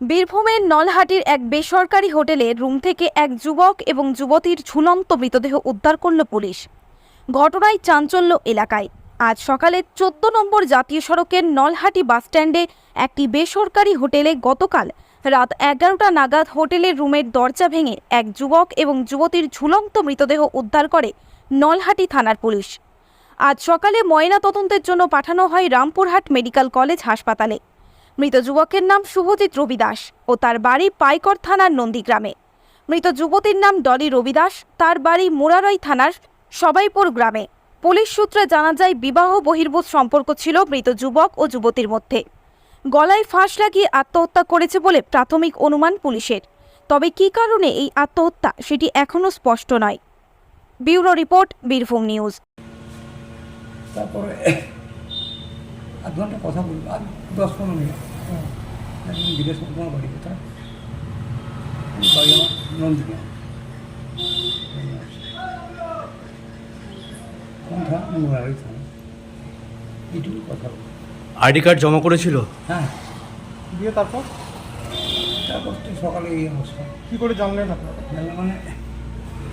বীরভূমের নলহাটির এক বেসরকারি হোটেলে রুম থেকে এক যুবক এবং যুবতীর ঝুলন্ত মৃতদেহ উদ্ধার করল পুলিশ। ঘটনায় চাঞ্চল্য এলাকায়। আজ সকালে চোদ্দ নম্বর জাতীয় সড়কের নলহাটি বাসস্ট্যান্ডে একটি বেসরকারি হোটেলে গতকাল রাত এগারোটা নাগাদ হোটেলের রুমের দরজা ভেঙে এক যুবক এবং যুবতীর ঝুলন্ত মৃতদেহ উদ্ধার করে নলহাটি থানার পুলিশ। আজ সকালে ময়না তদন্তের জন্য পাঠানো হয় রামপুরহাট মেডিকেল কলেজ হাসপাতালে। মৃত যুবকের নাম শুভজিৎ রবিদাস ও তার বাড়ি পাইকর থানার নন্দীগ্রামে। মৃত যুবতীর নাম ডলি রবিদাস, তার বাড়ি মুরারই থানার সবাইপুর গ্রামে। পুলিশ সূত্রে জানা যায়, বিবাহ বহির্ভূত সম্পর্ক ছিল মৃত যুবক ও যুবতীর মধ্যে। গলায় ফাঁস লাগিয়ে আত্মহত্যা করেছে বলে প্রাথমিক অনুমান পুলিশের। তবে কী কারণে এই আত্মহত্যা, সেটি এখনও স্পষ্ট নয়। Bureau report, Birbhum news. তারপরে কথা বলব দশ পনেরো মিনিট। একদম জিজ্ঞেস করব তোমার বাড়ি কোথায়? বাড়ি আমার নন্দিনী এইটুকু কথা আইডি কার্ড জমা করেছিল? হ্যাঁ। দিয়ে তারপর? তারপর তো সকালে এই অবস্থা। কি করে জানলেন আপনারা? মানে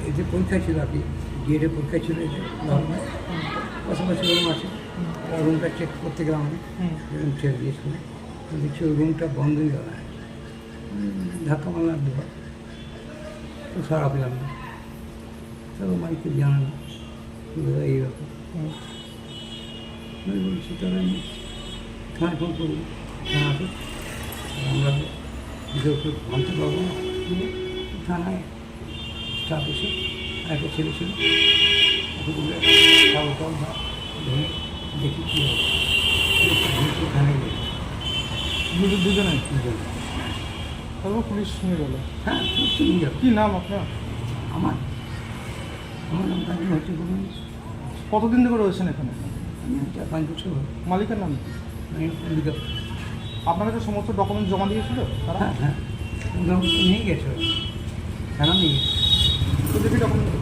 এই যে পরীক্ষা ছিল আর কি গিয়ে পরীক্ষা ছিল এই যে নর্মাল পাশাপাশি রুম আছে। রুমটা চেক করতে গেলাম আমি। হুম। রুম ছেড়ে দিয়েছিল দেখছি ওই রুমটা বন্ধই গেল ধাক্কা মারলাম দুবার। তো সারা পেলাম না। তবে মাইকে জানালো দাদা এই ব্যাপার আমি বলছি তাহলে আমি থানায় ফোন করব। থানা আসুক। আমরা কেউ ভাঙতে পারব না। থানায় স্টাফ এসে একটা ছেলে ছিল ওকে বলে দেখি কী হবে। থানায় দুজন দুজনে। তারপর পুলিশ নিয়ে গেল। হ্যাঁ পুলিশ নিয়ে কি নাম আপনার? আমার। আমার নাম হচ্ছে বলুন কতদিন ধরে রয়েছেন এখানে? আমি চার পাঁচ বছর মালিকের নাম কি? আমি আপনার কাছে সমস্ত ডকুমেন্ট জমা দিয়েছিল তারা? হ্যাঁ হ্যাঁ। নিয়ে গেছে। কেন নিয়ে গেছে। ডকুমেন্ট